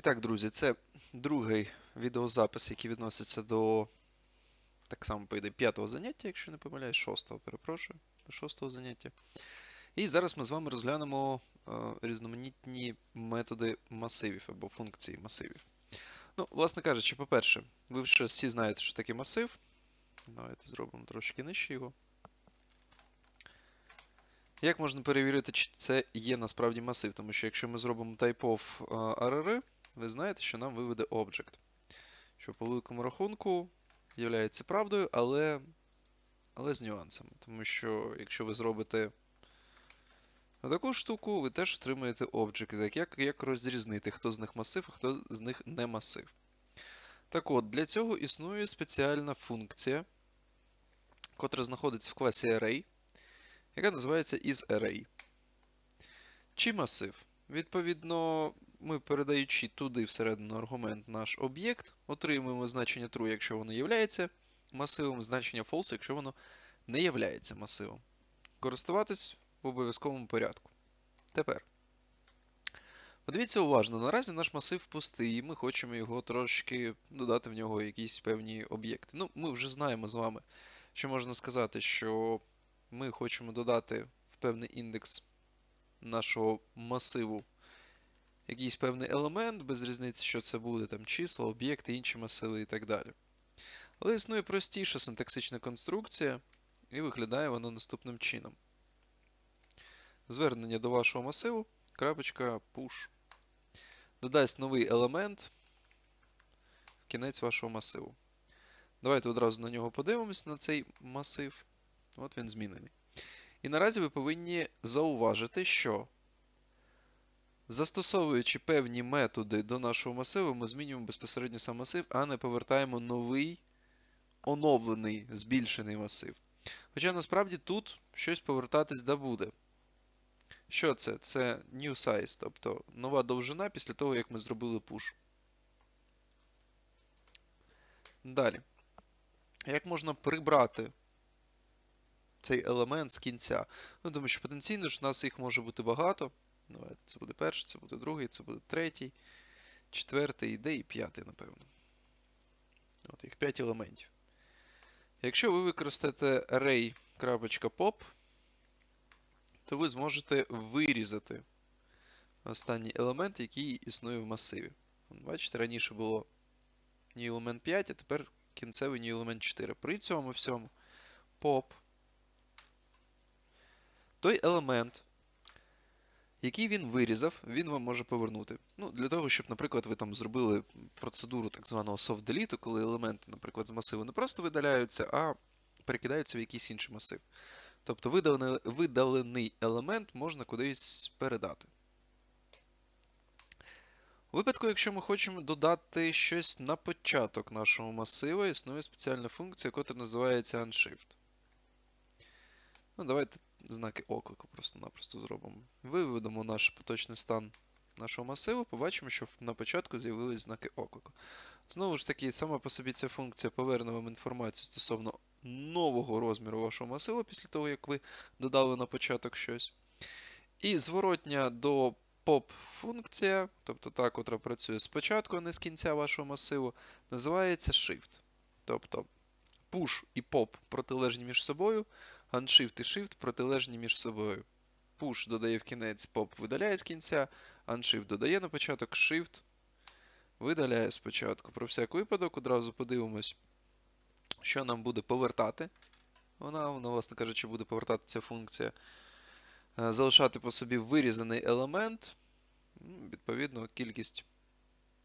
І так, друзі, це другий відеозапис, який відноситься до так само по ідеї, п'ятого заняття, якщо не помиляюсь, шостого, перепрошую, до шостого заняття. І зараз ми з вами розглянемо е, різноманітні методи масивів або функції масивів. Ну, власне кажучи, по-перше, ви вже всі знаєте, що таке масив. Давайте зробимо трошки нижче його. Як можна перевірити, чи це є насправді масив? Тому що якщо ми зробимо typeof RR, ви знаєте, що нам виведе object. Що по великому рахунку є правдою, але, але з нюансами. Тому що якщо ви зробите таку штуку, ви теж отримаєте object. Так як, як розрізнити, хто з них масив, а хто з них не масив. Так от, для цього існує спеціальна функція, котра знаходиться в класі Array, яка називається isArray. Чи масив? Відповідно, ми, передаючи туди всередину аргумент наш об'єкт, отримуємо значення true, якщо воно є масивом, значення false, якщо воно не є масивом. Користуватись в обов'язковому порядку. Тепер. Подивіться уважно, наразі наш масив пустий, і ми хочемо його трошки додати в нього якісь певні об'єкти. Ну, ми вже знаємо з вами, що можна сказати, що ми хочемо додати в певний індекс нашого масиву якийсь певний елемент, без різниці, що це буде, там числа, об'єкти, інші масиви і так далі. Але існує простіша синтаксична конструкція, і виглядає вона наступним чином. Звернення до вашого масиву, крапочка push. Додасть новий елемент в кінець вашого масиву. Давайте одразу на нього подивимось, на цей масив. От він змінений. І наразі ви повинні зауважити, що Застосовуючи певні методи до нашого масиву, ми змінюємо безпосередньо сам масив, а не повертаємо новий оновлений збільшений масив. Хоча насправді тут щось повертатись да буде. Що це? Це new size, тобто нова довжина після того, як ми зробили push. Далі. Як можна прибрати цей елемент з кінця? Ну, Тому що потенційно ж у нас їх може бути багато. Давайте це буде перший, це буде другий, це буде третій, четвертий, де і п'ятий, напевно. От їх 5 елементів. Якщо ви використаєте array.pop, то ви зможете вирізати останній елемент, який існує в масиві. Бачите, раніше було new element 5, а тепер кінцевий new element 4. При цьому всьому pop той елемент, який він вирізав, він вам може повернути. Ну, Для того, щоб, наприклад, ви там зробили процедуру так званого soft delete, коли елементи, наприклад, з масиву не просто видаляються, а перекидаються в якийсь інший масив. Тобто видалений, видалений елемент можна кудись передати. У випадку, якщо ми хочемо додати щось на початок нашого масиву, існує спеціальна функція, яка називається unshift. Ну, Давайте знаки оклику просто-напросто зробимо. Виведемо наш поточний стан нашого масиву, побачимо, що на початку з'явились знаки оклику. Знову ж таки, сама по собі ця функція поверне вам інформацію стосовно нового розміру вашого масиву після того, як ви додали на початок щось. І зворотня до pop-функція, тобто та, котра працює спочатку, а не з кінця вашого масиву, називається shift. Тобто push і pop протилежні між собою, Unshift і Shift протилежні між собою. Push додає в кінець, pop видаляє з кінця, Unshift додає на початок, Shift видаляє спочатку. Про всяк випадок одразу подивимось, що нам буде повертати. Вона, вона, власне кажучи, буде повертати ця функція. Е, залишати по собі вирізаний елемент. Відповідно, кількість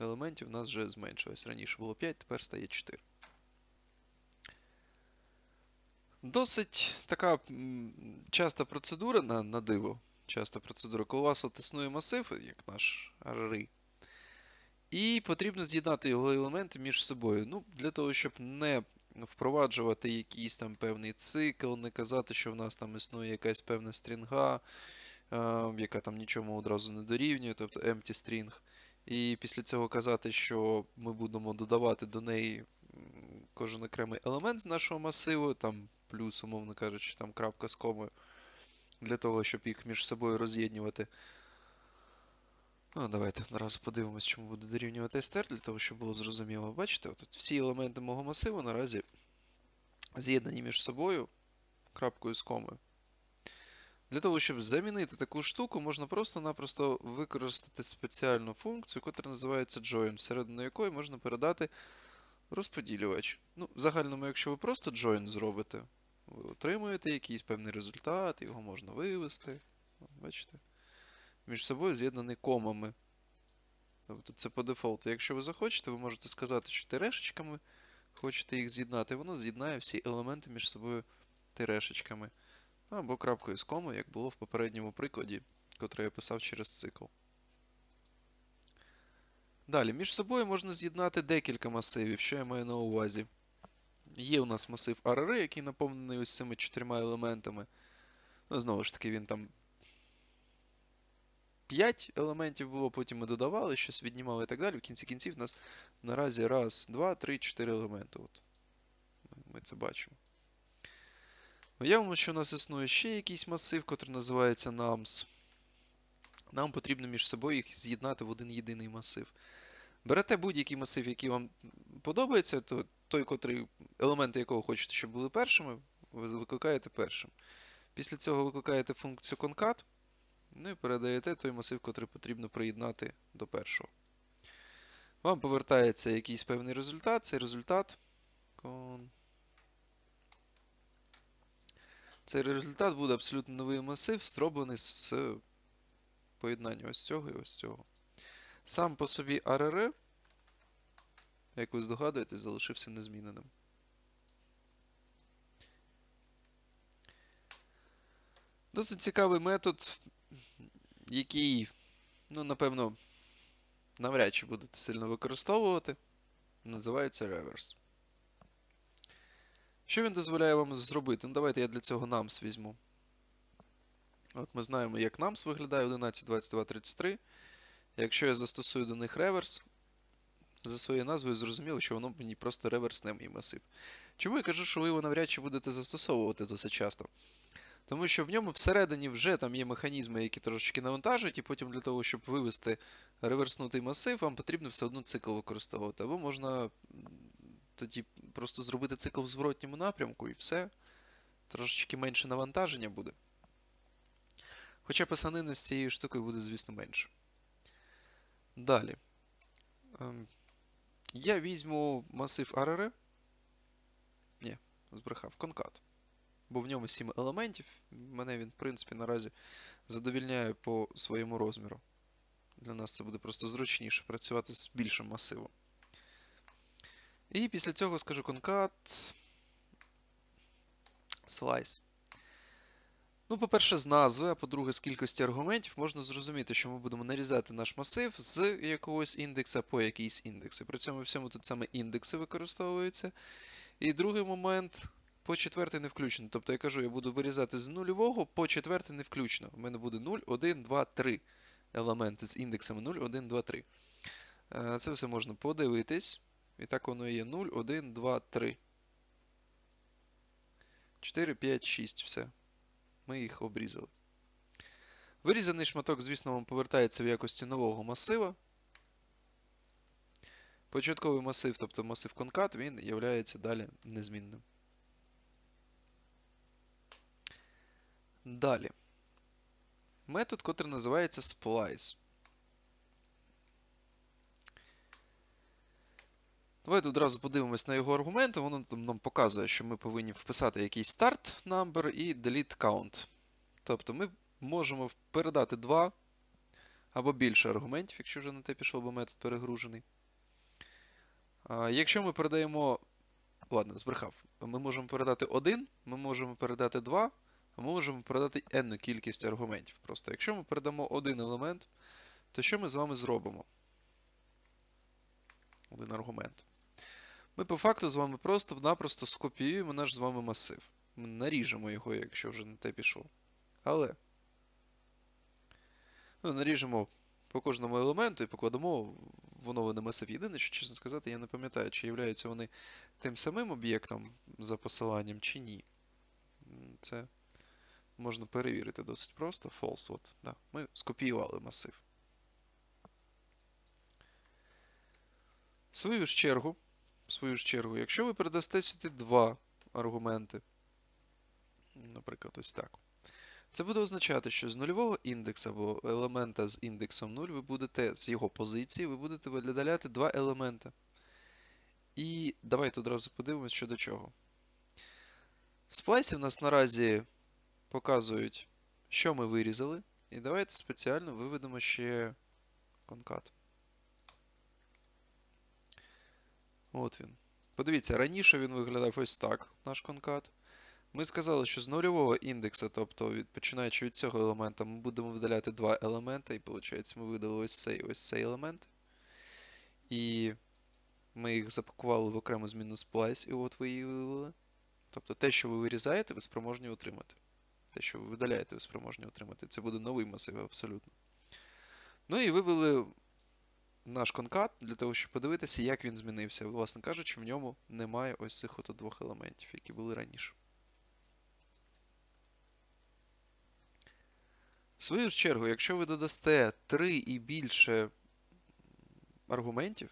елементів у нас вже зменшилась. Раніше було 5, тепер стає 4. Досить така часта процедура на на диво. Часта процедура, коли у вас от існує масив, як наш array, і потрібно з'єднати його елементи між собою. Ну, Для того, щоб не впроваджувати якийсь там певний цикл, не казати, що в нас там існує якась певна стрінга, яка там нічому одразу не дорівнює, тобто empty string. І після цього казати, що ми будемо додавати до неї кожен окремий елемент з нашого масиву, там плюс, умовно кажучи, там крапка з комою, для того, щоб їх між собою роз'єднювати. Ну, давайте одразу подивимось, чому буде дорівнювати str, для того, щоб було зрозуміло. Бачите, от всі елементи мого масиву наразі з'єднані між собою крапкою з комою. Для того, щоб замінити таку штуку, можна просто-напросто використати спеціальну функцію, яка називається join, всередину якої можна передати розподілювач. Ну, в загальному, якщо ви просто join зробите, ви отримуєте якийсь певний результат, його можна вивести. Бачите? Між собою з'єднаний комами. Тобто це по дефолту. Якщо ви захочете, ви можете сказати, що терешечками хочете їх з'єднати, воно з'єднає всі елементи між собою терешечками. Або крапкою з комою, як було в попередньому прикладі, котрий я писав через цикл. Далі, між собою можна з'єднати декілька масивів, що я маю на увазі. Є у нас масив RR, який наповнений ось цими чотирма елементами. Ну, знову ж таки, він там 5 елементів було, потім ми додавали, щось віднімали і так далі. В кінці кінців у нас наразі раз, два, три, чотири елементи. От. Ми це бачимо. Уявимо, що у нас існує ще якийсь масив, який називається nums. Нам потрібно між собою їх з'єднати в один єдиний масив. Берете будь-який масив, який вам подобається, то той, котрий, елементи якого хочете, щоб були першими, ви викликаєте першим. Після цього викликаєте функцію concat, ну і передаєте той масив, котрий потрібно приєднати до першого. Вам повертається якийсь певний результат. Цей результат. Цей результат буде абсолютно новий масив, зроблений з поєднання ось цього і ось цього. Сам по собі RR, як ви здогадуєтесь, залишився незміненим. Досить цікавий метод, який, ну, напевно, навряд чи будете сильно використовувати. Називається reverse. Що він дозволяє вам зробити? Ну, Давайте я для цього NAMS візьму. От Ми знаємо, як NAMS виглядає 11, 22, 33. Якщо я застосую до них реверс, за своєю назвою зрозуміло, що воно мені просто реверсне мій масив. Чому я кажу, що ви його навряд чи будете застосовувати досить часто? Тому що в ньому всередині вже там є механізми, які трошечки навантажують, і потім для того, щоб вивести реверснутий масив, вам потрібно все одно цикл використовувати. Або можна тоді просто зробити цикл в зворотньому напрямку і все. Трошечки менше навантаження буде. Хоча писанини з цією штукою буде, звісно, менше. Далі. Ем, я візьму масив RR. Ні, збрехав, конкат. Бо в ньому 7 елементів. Мене він, в принципі, наразі задовільняє по своєму розміру. Для нас це буде просто зручніше працювати з більшим масивом. І після цього скажу concat slice. Ну, по-перше, з назви, а по-друге, з кількості аргументів можна зрозуміти, що ми будемо нарізати наш масив з якогось індекса по якийсь індекс. І при цьому всьому тут саме індекси використовуються. І другий момент по четвертий не включено. Тобто я кажу, я буду вирізати з нульового по четвертий не включно. У мене буде 0, 1, 2, 3 елементи з індексами 0, 1, 2, 3. Це все можна подивитись. І так воно є 0, 1, 2, 3. 4, 5, 6. Все. Ми їх обрізали. Вирізаний шматок, звісно, вам повертається в якості нового масива. Початковий масив, тобто масив конкат, він є далі незмінним. Далі. Метод, котрий називається splice. Давайте одразу подивимось на його аргументи. Воно нам показує, що ми повинні вписати якийсь start number і delete count. Тобто ми можемо передати два або більше аргументів, якщо вже на те пішов, бо метод перегружений. Якщо ми передаємо. Ладно, збрехав. Ми можемо передати один, ми можемо передати два, а ми можемо передати n кількість аргументів. Просто якщо ми передамо один елемент, то що ми з вами зробимо? Один аргумент. Ми по факту з вами просто-напросто скопіюємо наш з вами масив. Ми наріжемо його, якщо вже на те пішов. Але ну, наріжемо по кожному елементу і покладемо в оновлений масив. Єдине, що, чесно сказати, я не пам'ятаю, чи являються вони тим самим об'єктом за посиланням, чи ні. Це можна перевірити досить просто. False. От, да. Ми скопіювали масив. В свою ж чергу, свою ж чергу, якщо ви передасте сюди два аргументи, наприклад, ось так. Це буде означати, що з нульового індексу або елемента з індексом 0 ви будете з його позиції, ви будете видаляти два елемента. І давайте одразу подивимось, що до чого. В сплайсі в нас наразі показують, що ми вирізали. І давайте спеціально виведемо ще конкат. От він. Подивіться, раніше він виглядав ось так, наш конкат. Ми сказали, що з нульового індексу, тобто від, починаючи від цього елемента, ми будемо видаляти два елементи, і виходить, ми видали ось цей ось цей елемент. І ми їх запакували в окрему зміну splice, і от ви її вивели. Тобто те, що ви вирізаєте, ви спроможні отримати. Те, що ви видаляєте, ви спроможні отримати. Це буде новий масив абсолютно. Ну і вивели наш конкат для того, щоб подивитися, як він змінився. Власне кажучи, в ньому немає ось цих от двох елементів, які були раніше. В свою чергу, якщо ви додасте 3 і більше аргументів,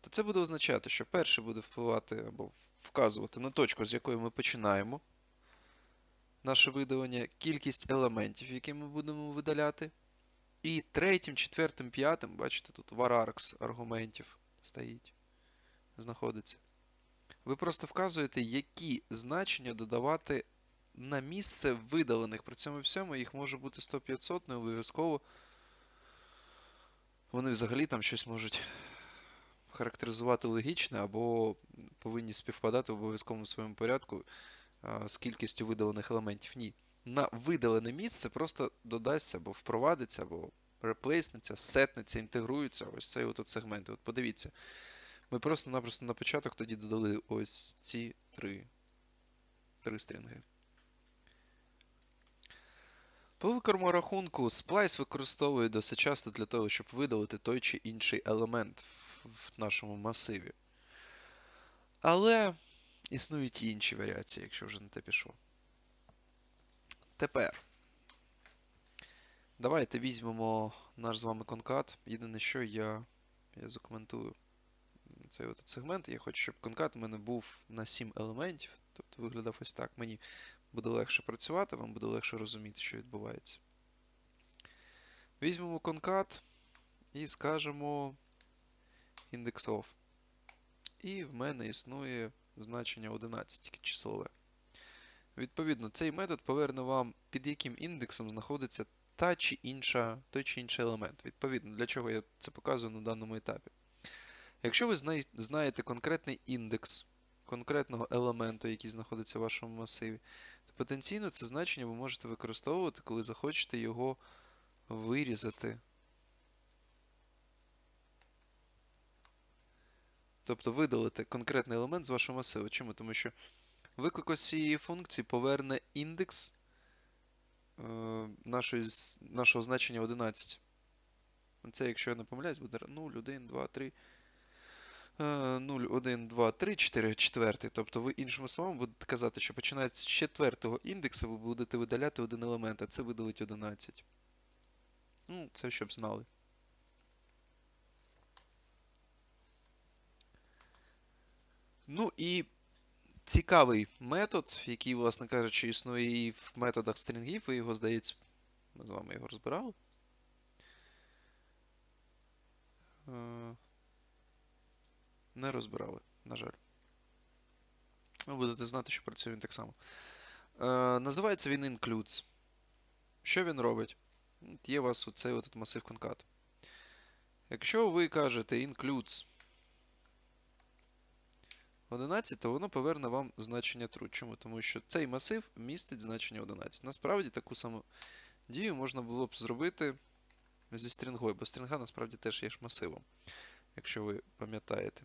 то це буде означати, що перший буде впливати або вказувати на точку, з якої ми починаємо наше видалення, кількість елементів, які ми будемо видаляти. І третім, четвертим, п'ятим, бачите, тут varargs аргументів стоїть, знаходиться. Ви просто вказуєте, які значення додавати на місце видалених. При цьому всьому їх може бути 100-500, не обов'язково. Вони взагалі там щось можуть характеризувати логічне або повинні співпадати в обов'язковому своєму порядку з кількістю видалених елементів. Ні. На видалене місце просто додасться або впровадиться, або реплейснеться, сетнеться, інтегрується ось цей от сегмент. От подивіться. Ми просто-напросто на початок тоді додали ось ці три, три стрінги. По великому рахунку, сплайс використовує досить часто для того, щоб видалити той чи інший елемент в нашому масиві. Але існують і інші варіації, якщо вже на те пішов. Тепер давайте візьмемо наш з вами конкат. Єдине, що я я закоментую цей от сегмент. Я хочу, щоб конкат у мене був на 7 елементів. Тобто виглядав ось так. Мені буде легше працювати, вам буде легше розуміти, що відбувається. Візьмемо конкат і скажемо index of. І в мене існує значення 11, тільки числове. Відповідно, цей метод поверне вам, під яким індексом знаходиться та чи інша, той чи інший елемент. Відповідно, для чого я це показую на даному етапі. Якщо ви знаєте конкретний індекс конкретного елементу, який знаходиться в вашому масиві, то потенційно це значення ви можете використовувати, коли захочете його вирізати. Тобто видалити конкретний елемент з вашого масиву. Чому? Тому що виклик ось цієї функції поверне індекс е, нашої, нашого значення 11. Це, якщо я не помиляюсь, буде 0, 1, 2, 3. 0, 1, 2, 3, 4, 4. Тобто ви іншими словами будете казати, що починаючи з четвертого індексу, ви будете видаляти один елемент, а це видалить 11. Ну, це щоб знали. Ну і цікавий метод, який, власне кажучи, існує і в методах стрінгів, ви його, здається, ми з вами його розбирали. Е, не розбирали, на жаль. Ви будете знати, що працює він так само. Е, Називається він includes. Що він робить? Є у вас оцей от масив конкат. Якщо ви кажете includes 11, то воно поверне вам значення true. Чому? Тому що цей масив містить значення 11. Насправді таку саму дію можна було б зробити зі стрінгою, бо стрінга насправді теж є ж масивом, якщо ви пам'ятаєте.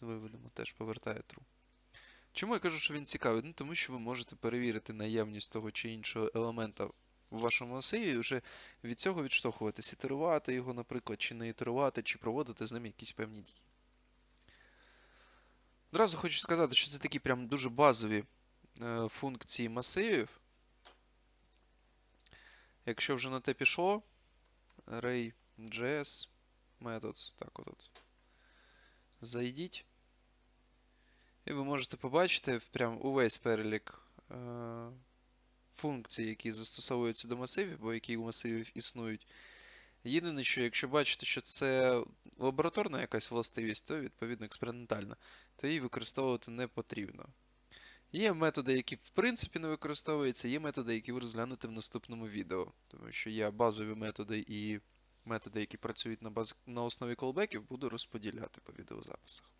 Виведемо, теж повертає true. Чому я кажу, що він цікавий? Ну, Тому що ви можете перевірити наявність того чи іншого елемента в вашому масиві вже від цього відштовхуватись, ітерувати його, наприклад, чи не ітерувати, чи проводити з ним якісь певні дії. Одразу хочу сказати, що це такі прям дуже базові е, функції масивів. Якщо вже на те пішло, array JS methods. Так, отут. Зайдіть. І ви можете побачити прям увесь перелік функцій, які застосовуються до масивів, або які у масивів існують. Єдине, що якщо бачите, що це лабораторна якась властивість, то відповідно експериментальна, то її використовувати не потрібно. Є методи, які в принципі не використовуються, є методи, які ви розглянете в наступному відео, тому що є базові методи і методи, які працюють на, баз... на основі колбеків, буду розподіляти по відеозаписах.